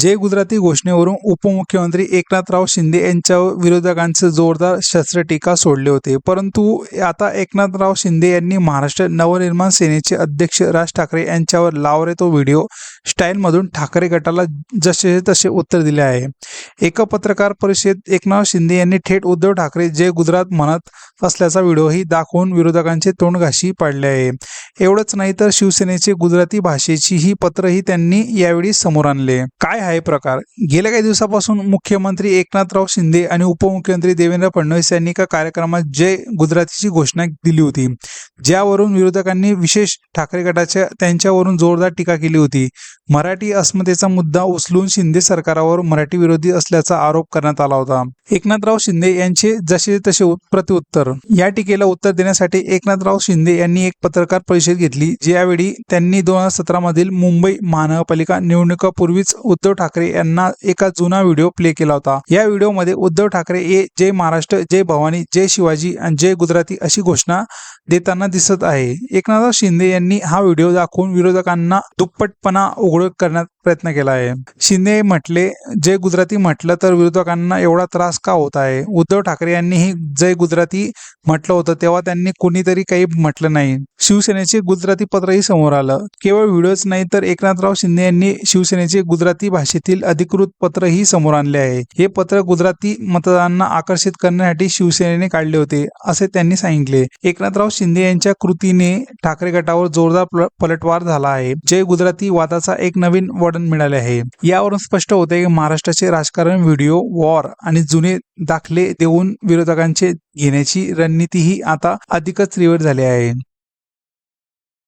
जय गुजराती घोषणेवरून उपमुख्यमंत्री एकनाथराव शिंदे यांच्या विरोधकांचे जोरदार शस्त्रटीका सोडले होते. परंतु आता एकनाथराव शिंदे यांनी महाराष्ट्र नवनिर्माण सेनेचे अध्यक्ष राज ठाकरे यांच्यावर लावरे तो व्हिडिओ. स्टाईलमधून ठाकरे गटाला जसे तसे उत्तर दिले आहे. एका पत्रकार परिषदेत एकनाथ शिंदे यांनी थेट उद्धव ठाकरे जय गुजरात म्हणत असल्याचा व्हिडिओही दाखवून विरोधकांचे तोंडघाशी पाडले आहे. एवढंच नाही तर शिवसेनेचे गुजराती भाषेची ही पत्रही त्यांनी यावेळी समोर आणले. काय आहे प्रकार? गेल्या काही दिवसापासून मुख्यमंत्री एकनाथराव शिंदे आणि उपमुख्यमंत्री देवेंद्र फडणवीस यांनी एका कार्यक्रमात जय गुजरातीची घोषणा दिली होती. ज्यावरून विरोधकांनी विशेष ठाकरे गटाच्या त्यांच्यावरून जोरदार टीका केली होती. मराठी अस्मितेचा मुद्दा उचलून शिंदे सरकारावर मराठी विरोधी असल्याचा आरोप करण्यात आला होता. एकनाथराव शिंदे यांचे जसे तसे प्रतिउत्तर प्रत्युत्तर या टीकेला उत्तर देण्यासाठी एकनाथराव शिंदे यांनी एक पत्रकार परिषद घेतली ज्यावेळी त्यांनी दोन हजार सतरा मधील मुंबई महानगरपालिका निवडणुकापूर्वीच उद्धव ठाकरे यांना एका जुना व्हिडिओ प्ले केला होता. या व्हिडिओमध्ये उद्धव ठाकरे हे जय महाराष्ट्र जय भवानी जय शिवाजी आणि जय गुजराती अशी घोषणा देताना दिसत आहे. एकनाथ शिंदे यांनी हा व्हिडिओ दाखवून विरोधकांना दुप्पटपणा उघड करण्यात प्रयत्न केला आहे. शिंदे म्हटले जय गुजराती म्हटलं तर विरोधकांना एवढा त्रास का होत आहे? उद्धव ठाकरे यांनीही जय गुजराती म्हटलं होतं तेव्हा त्यांनी कुणीतरी काही म्हटलं नाही. शिवसेनेचे गुजराती पत्रही समोर आलं. केवळ व्हिडिओच नाही तर एकनाथराव शिंदे यांनी शिवसेनेचे गुजराती भाषेतील अधिकृत पत्रही समोर आणले आहे. हे पत्र गुजराती मतदारांना आकर्षित करण्यासाठी शिवसेनेने काढले होते असे त्यांनी सांगितले. एकनाथराव शिंदे यांच्या कृतीने ठाकरे गटावर जोरदार पलटवार झाला आहे. जय गुजराती वादाचा एक नवीन वळण मिळाले आहे. यावरून स्पष्ट होते की महाराष्ट्राचे राजकारण व्हिडिओ वॉर आणि जुने दाखले देऊन विरोधकांचे घेण्याची रणनीती ही आता अधिकच तीव्र झाली आहे.